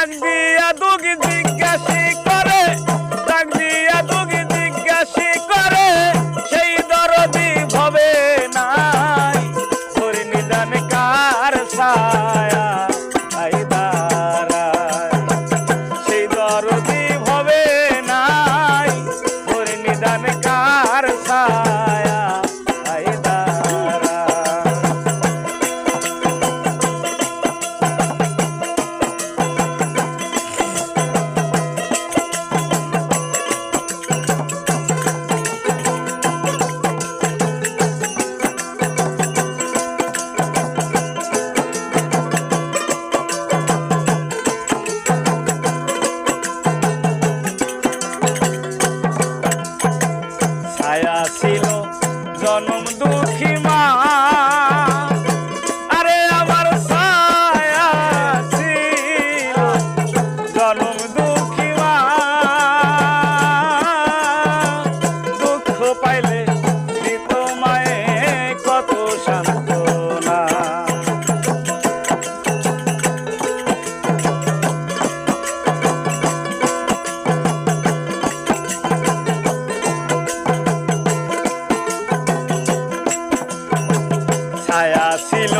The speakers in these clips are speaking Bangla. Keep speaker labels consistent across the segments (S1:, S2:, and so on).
S1: ডাক দিয়া দুঃখ জিজ্ঞাসী। ছায়া ছিল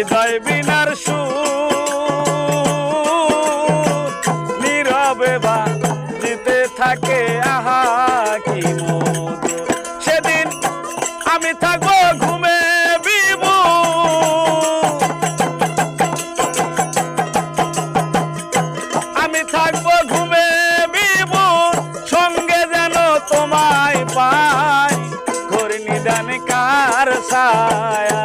S1: হৃদয় বিনার সুর, নীরবে বা দিতে থাকে আহা কি সেদিন আমি থাকব ঘুমে বিবু আমি থাকব ঘুমে বিবু সঙ্গে যেন তোমায় পাই। ঘর নিদান কার সায়া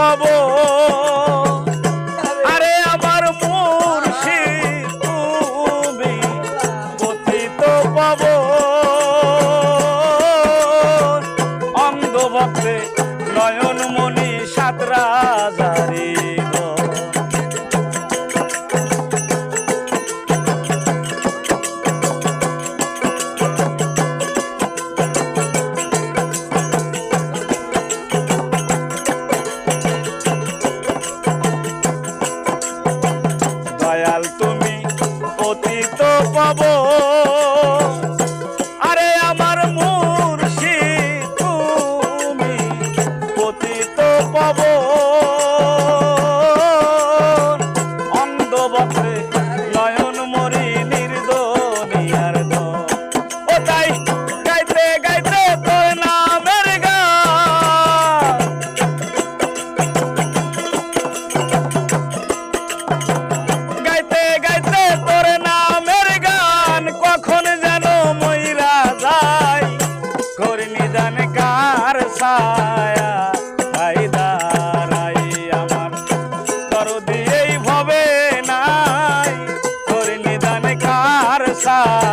S1: পাবো। জীবন যেন ময়রা যায় কর্মী দান কার সায়া তাই দাঁড়াই আমার। তর দিয়েই ভবে নাই কর্মী দান কার সায়া